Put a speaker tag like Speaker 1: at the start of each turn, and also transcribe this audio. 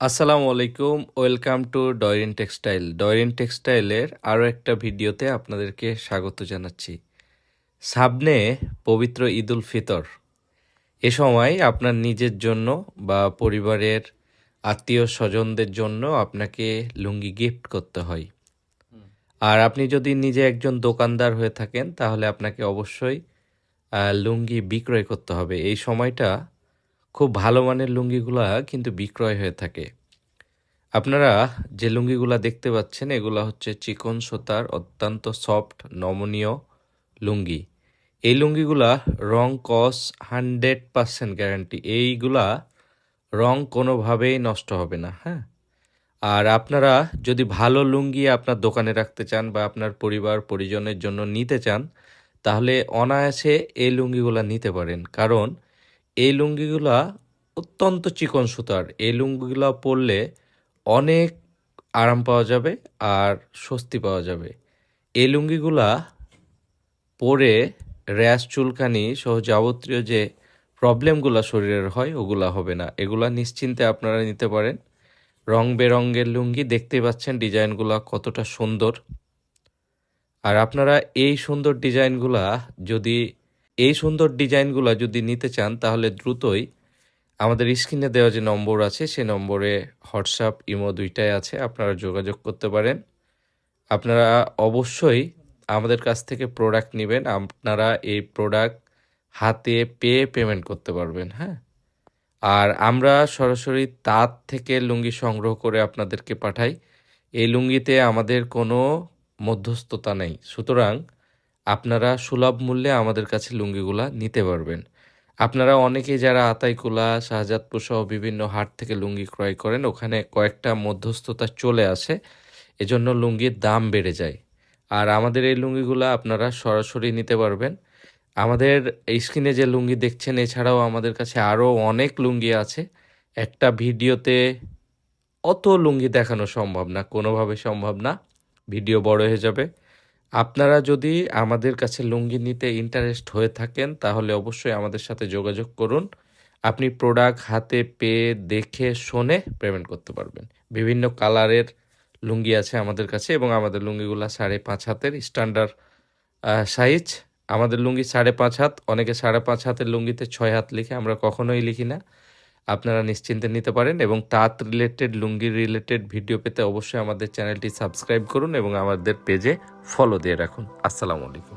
Speaker 1: আসসালামু আলাইকুম, welcome to Doyrin textile. Doyrin টেক্সটাইলের আরও একটা ভিডিওতে আপনাদেরকে স্বাগত জানাচ্ছি। সামনে পবিত্র ঈদুল ফিতর। এ সময় আপনার নিজের জন্য বা পরিবারের আত্মীয় স্বজনদের জন্য আপনাকে লুঙ্গি গিফট করতে হয়। আর আপনি যদি নিজে একজন দোকানদার হয়ে থাকেন, তাহলে আপনাকে অবশ্যই লুঙ্গি বিক্রয় করতে হবে। এই সময়টা খুব ভালো মানের লুঙ্গিগুলা কিন্তু বিক্রয় হয়ে থাকে। আপনারা যে লুঙ্গিগুলা দেখতে পাচ্ছেন, এগুলা হচ্ছে চিকন সুতার অত্যন্ত সফট নমনীয় লুঙ্গি। এই লুঙ্গিগুলা রং কস হান্ড্রেড পার্সেন্ট গ্যারান্টি। এইগুলা রং কোনোভাবেই নষ্ট হবে না হ্যাঁ? আর আপনারা যদি ভালো লুঙ্গি আপনার দোকানে রাখতে চান বা আপনার পরিবার, পরিজনের জন্য নিতে চান, তাহলে অনায়াসে এই লুঙ্গিগুলা নিতে পারেন। কারণ এই লুঙ্গিগুলা অত্যন্ত চিকন সুতার। এই লুঙ্গিগুলা পরলে অনেক আরাম পাওয়া যাবে আর স্বস্তি পাওয়া যাবে। এই লুঙ্গিগুলা পরে র্যাশ, চুলকানি সহ যাবতীয় যে প্রবলেমগুলো শরীরের হয়, ওগুলা হবে না। এগুলা নিশ্চিন্তে আপনারা নিতে পারেন। রং বেরঙের লুঙ্গি দেখতে পাচ্ছেন ডিজাইনগুলো কতটা সুন্দর। আর আপনারা এই সুন্দর ডিজাইনগুলা যদি এই সুন্দর ডিজাইনগুলো যদি নিতে চান, তাহলে দ্রুতই আমাদের স্ক্রিনে দেওয়া যে নম্বর আছে সেই নম্বরে হোয়াটসঅ্যাপ, ইমো দুইটাই আছে, আপনারা যোগাযোগ করতে পারেন। আপনারা অবশ্যই আমাদের কাছ থেকে প্রোডাক্ট নেবেন, আপনারা এই প্রোডাক্ট হাতে পেয়ে পেমেন্ট করতে পারবেন হ্যাঁ। আর আমরা সরাসরি তাঁত থেকে লুঙ্গি সংগ্রহ করে আপনাদেরকে পাঠাই। এই লুঙ্গিতে আমাদের কোনো মধ্যস্থতা নেই। সুতরাং আপনারা সুলভ মূল্যে আমাদের কাছে লুঙ্গিগুলা নিতে পারবেন। আপনারা অনেকেই যারা আতাইকুলা, শাহজাদপুর সহ বিভিন্ন হাট থেকে লুঙ্গি ক্রয় করেন, ওখানে কয়েকটা মধ্যস্থতা চলে আসে, এজন্য লুঙ্গির দাম বেড়ে যায়। আর আমাদের এই লুঙ্গিগুলা আপনারা সরাসরি নিতে পারবেন। আমাদের স্ক্রিনে যে লুঙ্গি দেখছেন, এছাড়াও আমাদের কাছে আরও অনেক লুঙ্গি আছে। একটা ভিডিওতে অত লুঙ্গি দেখানো সম্ভব না, কোনোভাবে সম্ভব না। ভিডিও বড় হয়ে যাবে। আপনারা যদি আমাদের কাছে লুঙ্গি নিতে ইন্টারেস্ট হয়ে থাকেন, তাহলে অবশ্যই আমাদের সাথে যোগাযোগ করুন। আপনি প্রোডাক্ট হাতে পেয়ে দেখে শুনে পেমেন্ট করতে পারবেন। বিভিন্ন কালারের লুঙ্গি আছে আমাদের কাছে এবং আমাদের লুঙ্গিগুলো সাড়ে পাঁচ হাতের স্ট্যান্ডার্ড সাইজ আমাদের লুঙ্গি সাড়ে পাঁচ হাত, অনেকে সাড়ে পাঁচ হাতের লুঙ্গিতে ছয় হাত লিখে, আমরা কখনোই লিখি না। আপনারা নিশ্চিন্তে নিতে পারেন এবং তাঁত রিলেটেড লুঙ্গি রিলেটেড ভিডিও পেতে অবশ্যই আমাদের চ্যানেলটি সাবস্ক্রাইব করুন এবং আমাদের পেজে ফলো দিয়ে রাখুন। আসসালামু আলাইকুম।